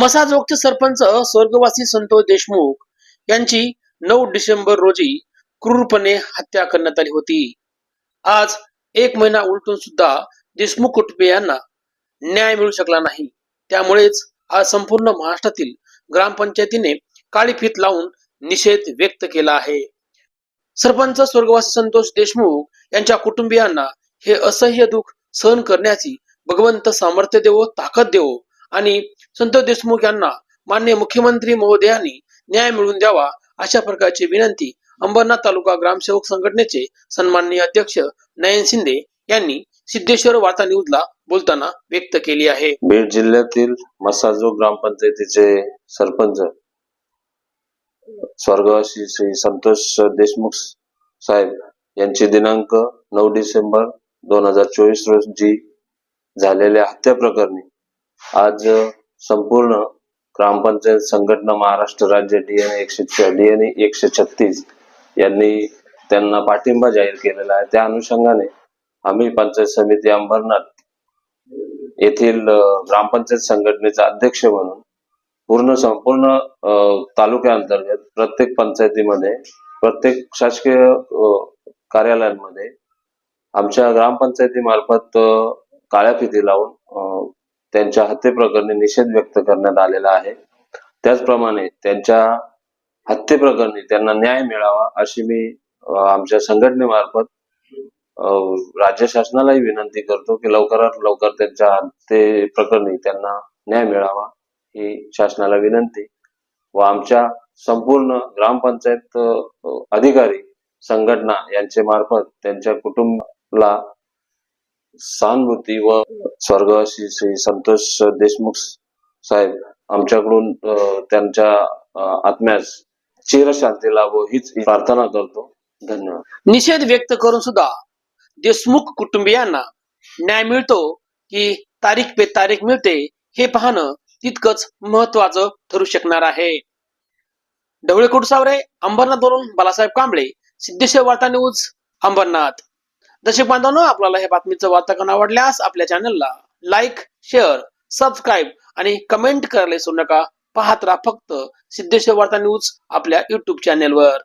मसाजोगचे सरपंच स्वर्गवासी संतोष देशमुख यांची नऊ डिसेंबर रोजी क्रूरपणे हत्या करण्यात आली होती. आज एक महिना उलटून सुद्धा देशमुख कुटुंबियांना न्याय मिळू शकला नाही. त्यामुळेच आज संपूर्ण महाराष्ट्रातील ग्रामपंचायतीने काळी फीत लावून निषेध व्यक्त केला आहे. सरपंच स्वर्गवासी संतोष देशमुख यांच्या कुटुंबियांना हे असह्य दुःख सहन करण्याची भगवंत सामर्थ्य देवो ताकद देवो आणि संतोष देशमुख यांना मान्य मुख्यमंत्री महोदयांनी न्याय मिळवून द्यावा अशा प्रकारची विनंती अंबरनाथ तालुका ग्रामसेवक संघटनेचे सन्माननीय अध्यक्ष नयन शिंदे यांनी सिद्धेश्वर वार्ता न्यूजला बोलताना व्यक्त केली आहे. बीड जिल्ह्यातील मसाजो ग्रामपंचायतीचे सरपंच स्वर्गवासी श्री संतोष देशमुख साहेब यांची दिनांक नऊ डिसेंबर दोन हजार चोवीस रोजी झालेल्या हत्या प्रकरणी आज संपूर्ण ग्रामपंचायत संघटना महाराष्ट्र राज्य डीएनए एकशे डीएनए एकशे छत्तीस यांनी त्यांना पाठिंबा जाहीर केलेला आहे. त्या अनुषंगाने आम्ही पंचायत समिती अंबरनाथ येथील ग्रामपंचायत संघटनेचा अध्यक्ष म्हणून पूर्ण संपूर्ण तालुक्याअंतर्गत प्रत्येक पंचायतीमध्ये प्रत्येक शासकीय कार्यालयांमध्ये आमच्या ग्रामपंचायतीमार्फत काळ्या फिती लावून त्यांच्या हत्येप्रकरणी निषेध व्यक्त करण्यात आलेला आहे. त्याचप्रमाणे त्यांच्या हत्येप्रकरणी त्यांना न्याय मिळावा अशी मी आमच्या संघटनेमार्फत राज्य शासनालाही विनंती करतो की लवकरात लवकर त्यांच्या हत्ये प्रकरणी त्यांना न्याय मिळावा ही शासनाला विनंती व आमच्या संपूर्ण ग्रामपंचायत अधिकारी संघटना यांचे मार्फत त्यांच्या कुटुंबाला सहानुभूती व स्वर्ग श्री श्री संतोष देशमुख साहेब आमच्याकडून त्यांच्या आत्म्यास आत्म्यास चिरशांती लाभो हीच प्रार्थना करतो. धन्यवाद. निषेध व्यक्त करून सुद्धा देशमुख कुटुंबियांना न्याय मिळतो की तारीख पे तारीख मिळते हे पाहणं तितकंच महत्वाचं ठरू शकणार आहे. ढवळे कोटसावरे अंबरनाथवरून बालासाहेब कांबळे सिद्धेश्वर वार्ता न्यूज अंबरनाथ. दर्शक बांधवांनो आपल्याला हे बातमीचं वार्ताकन आवडल्यास आपल्या चॅनलला लाईक शेअर सबस्क्राईब आणि कमेंट करायला विसरू नका. पाहत राहा फक्त सिद्धेश्वर वार्ता न्यूज आपल्या युट्यूब चॅनेलवर